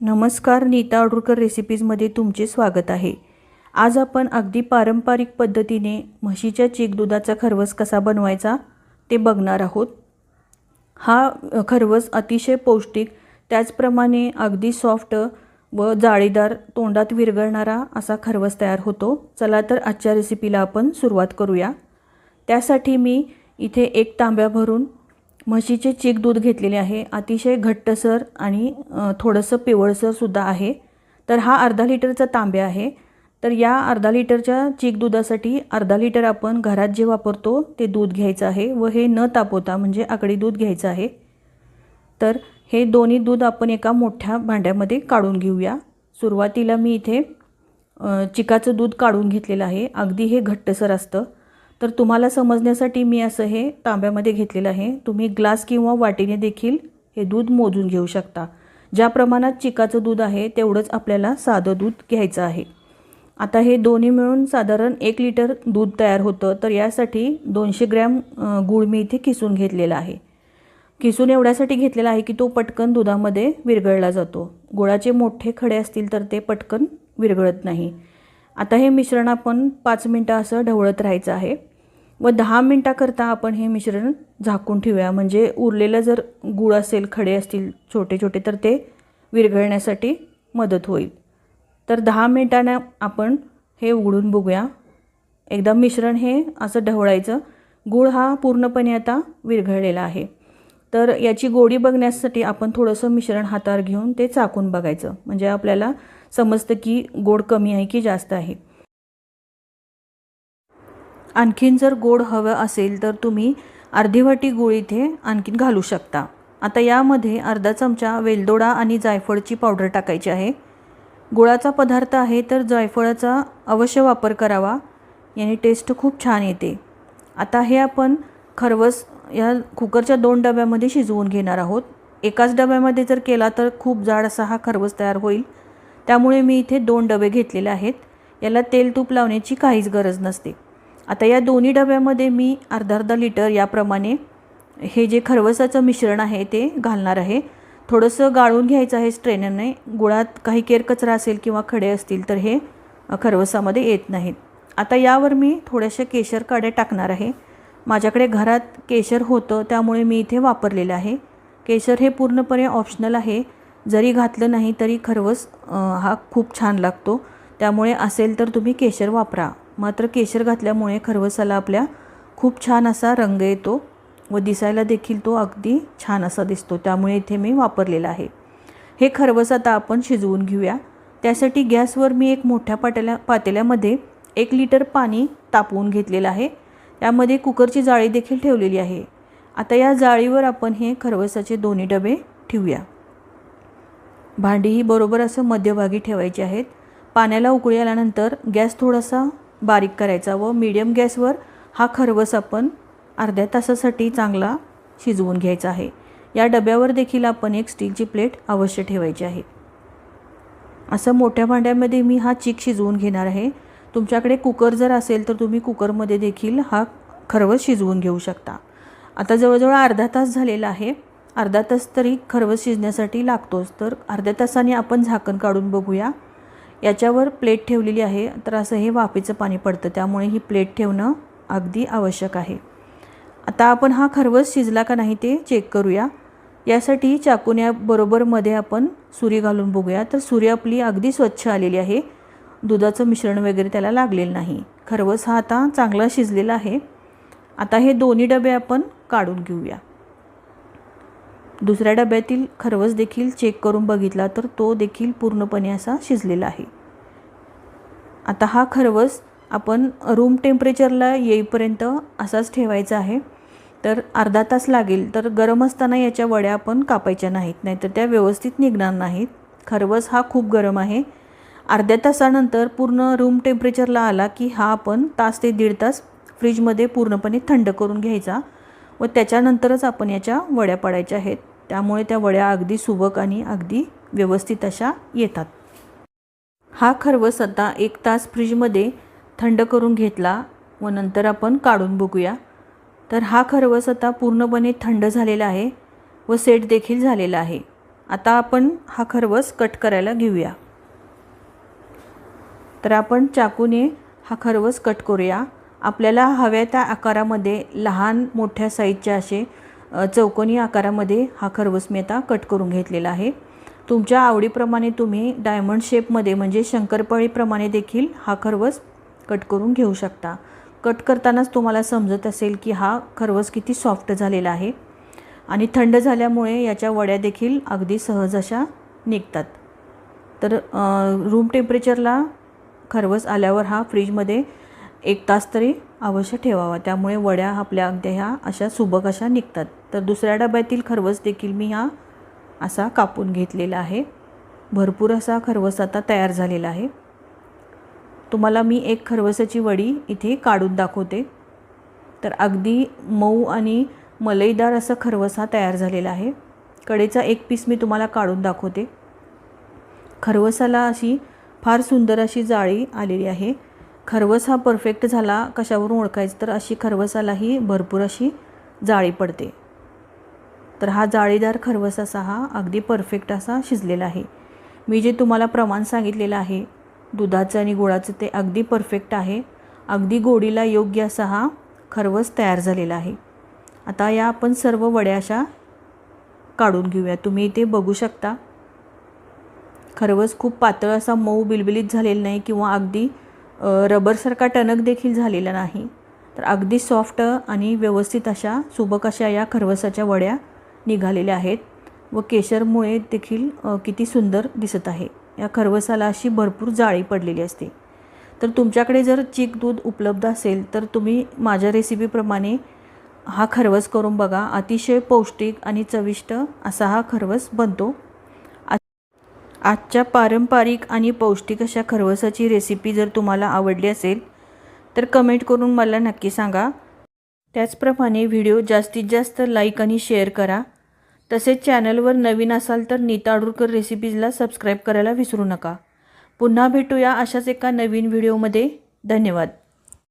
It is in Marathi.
नमस्कार नीता अडुरकर रेसिपीजमध्ये तुमचे स्वागत आहे. आज आपण अगदी पारंपरिक पद्धतीने म्हशीच्या चीक दुधाचा खरवस कसा बनवायचा ते बघणार आहोत. हा खरवस अतिशय पौष्टिक त्याचप्रमाणे अगदी सॉफ्ट व जाळीदार तोंडात विरघळणारा असा खरवस तयार होतो. चला तर आजच्या रेसिपीला आपण सुरुवात करूया. त्यासाठी मी इथे एक तांब्या भरून म्हशीचे चीक दूध घेतलेले आहे. अतिशय घट्टसर आणि थोडंसं पिवळसरसुद्धा आहे. तर हा अर्धा लिटरचा तांब्या आहे. तर या अर्धा लिटरच्या चीक दुधासाठी अर्धा लिटर आपण घरात जे वापरतो ते दूध घ्यायचं आहे व हे न तापवता म्हणजे आकडी दूध घ्यायचं आहे. तर हे दोन्ही दूध आपण एका मोठ्या भांड्यामध्ये काढून घेऊया. सुरुवातीला मी इथे चिकाचं दूध काढून घेतलेलं आहे. अगदी हे घट्टसर असतं. तर तुम्हाला समजण्यासाठी मी असं हे तांब्यामध्ये घेतलेलं आहे. तुम्ही ग्लास किंवा वाटीने देखील हे दूध मोजून घेऊ शकता. ज्या प्रमाणात चिकाचं दूध आहे तेवढंच आपल्याला साधं दूध घ्यायचं आहे. आता हे दोन्ही मिळून साधारण एक लिटर दूध तयार होतं तर यासाठी दोनशे ग्रॅम गूळ मी इथे किसून घेतलेला आहे. किसून एवढ्यासाठी घेतलेला आहे की तो पटकन दुधामध्ये विरघळला जातो. गुळाचे मोठे खडे असतील तर ते पटकन विरघळत नाही. आता हे मिश्रण आपण पाच मिनटं असं ढवळत राहायचं आहे. व दहा मिनटाकरता आपण हे मिश्रण झाकून ठेवूया. म्हणजे उरलेलं जर गुळ असेल खडे असतील छोटे छोटे तर ते विरघळण्यासाठी मदत होईल. तर दहा मिनटानं आपण हे उघडून बघूया. एकदा मिश्रण हे असं ढवळायचं. गूळ हा पूर्णपणे आता विरघळलेला आहे. तर याची गोडी बघण्यासाठी आपण थोडंसं मिश्रण हातावर घेऊन ते चाकून बघायचं. म्हणजे आपल्याला समजतं की गोड कमी आहे की जास्त आहे. आणखीन जर गोड हवं असेल तर तुम्ही अर्धी वाटी गूळ इथे आणखीन घालू शकता. आता यामध्ये अर्धा चमचा वेलदोडा आणि जायफळची पावडर टाकायची आहे. गुळाचा पदार्थ आहे तर जायफळाचा अवश्य वापर करावा. याने टेस्ट खूप छान येते. आता हे आपण खरवस या कुकरच्या दोन डब्यामध्ये शिजवून घेणार आहोत. एकाच डब्यामध्ये जर केला तर खूप जाड असा हा खरवस तयार होईल. त्यामुळे मी इथे दोन डबे घेतलेले आहेत. याला तेल तूप लावण्याची काहीच गरज नसते. आता या दोन्ही डब्यामध्ये मी अर्धा अर्धा लिटर याप्रमाणे हे जे खरवसाचं मिश्रण आहे ते घालणार आहे. थोडंसं गाळून घ्यायचं आहे स्ट्रेनरने. गुळात काही केरकचरा असेल किंवा खडे असतील तर हे खरवसामध्ये येत नाहीत. आता यावर मी थोड्याशा केशर काड्या टाकणार आहे. माझ्याकडे घरात केशर होतं त्यामुळे मी इथे वापरलेलं आहे. केशर हे पूर्णपणे ऑप्शनल आहे. जरी घातलं नाही तरी खरवस हा खूप छान लागतो. त्यामुळे असेल तर तुम्ही केशर वापरा. मात्र केशर घातल्यामुळे खरवसाला आपल्या खूप छान असा रंग येतो व दिसायला देखील तो अगदी छान असा दिसतो. त्यामुळे इथे मी वापरलेला आहे. हे खरवस आता आपण शिजवून घेऊया. त्यासाठी गॅसवर मी एक मोठ्या पातेल्या पातेल्यामध्ये एक लिटर पाणी तापवून घेतलेलं आहे. त्यामध्ये कुकरची जाळी देखील ठेवलेली आहे. आता या जाळीवर आपण हे खरवसाचे दोन्ही डबे ठेवूया. भांडी ही बरोबर असं मध्यभागी ठेवायची आहेत. पाण्याला उकळी आल्यानंतर गॅस थोडासा बारीक करायचा व मीडियम गॅसवर हा खरवस आपण अर्ध्या तासासाठी चांगला शिजवून घ्यायचा आहे. या डब्यावर देखील आपण एक स्टीलची प्लेट अवश्य ठेवायची आहे. असं मोठ्या भांड्यामध्ये मी हा चीक शिजवून घेणार आहे. तुमच्याकडे कुकर जर असेल तर तुम्ही कुकरमध्ये देखील हा खरवस शिजवून घेऊ शकता. आता जवळजवळ अर्धा तास झालेला आहे. अर्धा तास तरी खरवस शिजण्यासाठी लागतोच. तर अर्ध्या तासाने आपण झाकण काढून बघूया. याच्यावर प्लेट ठेवलेली आहे. तर असं हे वाफेचं पाणी पडतं. त्यामुळे ही प्लेट ठेवणं अगदी आवश्यक आहे. आता आपण हा खरवस शिजला का नाही ते चेक करूया. यासाठी चाकून आपण सुरी घालून बघूया. तर सुरी आपली अगदी स्वच्छ आलेली आहे. दुधाचं मिश्रण वगैरे त्याला लागलेलं नाही. खरवस हा आता चांगला शिजलेला आहे. आता हे दोन्ही डबे आपण काढून घेऊया. दुसऱ्या डब्यातील खरवस देखील चेक करून बघितला तर तो देखील पूर्णपणे असा शिजलेला आहे. आता हा खरवस आपण रूम टेम्परेचरला येईपर्यंत असाच ठेवायचा आहे. तर अर्धा तास लागेल तर गरम असताना याच्या वड्या आपण कापायच्या नाहीत नाहीतर त्या व्यवस्थित निघणार नाहीत. खरवस हा खूप गरम आहे. अर्ध्या तासानंतर पूर्ण रूम टेम्परेचरला आला की हा आपण तास ते दीड तास फ्रीजमध्ये पूर्णपणे थंड करून घ्यायचा व त्याच्यानंतरच आपण याच्या वड्या पाडायच्या आहेत. त्यामुळे त्या वड्या अगदी सुबक आणि अगदी व्यवस्थित अशा येतात. हा खरवस आता एक तास फ्रीजमध्ये थंड करून घेतला व नंतर आपण काढून बघूया. तर हा खरवस आता पूर्णपणे थंड झालेला आहे व सेट देखील झालेला आहे. आता आपण हा खरवस कट करायला घेऊया. तर आपण चाकूने हा खरवस कट करूया. आपल्याला हव्या त्या आकारामध्ये लहान मोठ्या साईजचे असे चौकोनी आकारामध्ये हा खरवस मी आता कट करून घेतलेला आहे. तुमच्या आवडीप्रमाणे तुम्ही डायमंड शेपमध्ये म्हणजे शंकरपाळीप्रमाणे देखील हा खरवस कट करून घेऊ शकता. कट करतानाच तुम्हाला समजत असेल की हा खरवस किती सॉफ्ट झालेला आहे आणि थंड झाल्यामुळे याच्या वड्या देखील अगदी सहज अशा निघतात. तर रूम टेम्परेचरला खरवस आल्यावर हा फ्रीजमध्ये एक तास तरी अवश्य ठेवावा. त्यामुळे वड्या आपल्या अगद्या ह्या अशा सुबक अशा निघतात. तर दुसऱ्या डब्यातील खरवस देखील मी हा असा कापून घेतलेला आहे. भरपूर असा खरवस आता तयार झालेला आहे. तुम्हाला मी एक खरवसाची वडी इथे काढून दाखवते. तर अगदी मऊ आणि मलईदार असं खरवस हा तयार झालेला आहे. कडेचा एक पीस मी तुम्हाला काढून दाखवते. खरवसाला अशी फार सुंदर अशी जाळी आलेली आहे. खरवस हा परफेक्ट झाला कशावरून ओळखायचं? तर अशी खरवसालाही भरपूर अशी जाळी पडते. तर हा जाळीदार खरवस असा हा अगदी परफेक्ट असा शिजलेला आहे. मी जे तुम्हाला प्रमाण सांगितलेलं आहे दुधाचं आणि गुळाचं ते अगदी परफेक्ट आहे. अगदी गोडीला योग्य असा हा खरवस तयार झालेला आहे. आता या आपण सर्व वड्या अशा काढून घेऊया. तुम्ही इथे बघू शकता. खरवस खूप पातळ असा मऊ बिलबिलीत झालेला नाही किंवा अगदी रबरसारखा टणक देखील झालेला नाही. तर अगदी सॉफ्ट आणि व्यवस्थित अशा सुबक अशा या खरवसाच्या वड्या निघालेल्या आहेत व केशरमुळे देखील किती सुंदर दिसत आहे. या खरवसाला अशी भरपूर जाळी पडलेली असते. तर तुमच्याकडे जर चीक दूध उपलब्ध असेल तर तुम्ही माझ्या रेसिपीप्रमाणे हा खरवस करून बघा. अतिशय पौष्टिक आणि चविष्ट असा हा खरवस बनतो. आजच्या पारंपरिक आणि पौष्टिक अशा खरवसाची रेसिपी जर तुम्हाला आवडली असेल तर कमेंट करून मला नक्की सांगा. त्याचप्रमाणे व्हिडिओ जास्तीत जास्त लाईक आणि शेअर करा. तसेच चॅनलवर नवीन असाल तर नीताडूरकर रेसिपीजला सबस्क्राईब करायला विसरू नका. पुन्हा भेटूया अशाच एका नवीन व्हिडिओमध्ये धन्यवाद.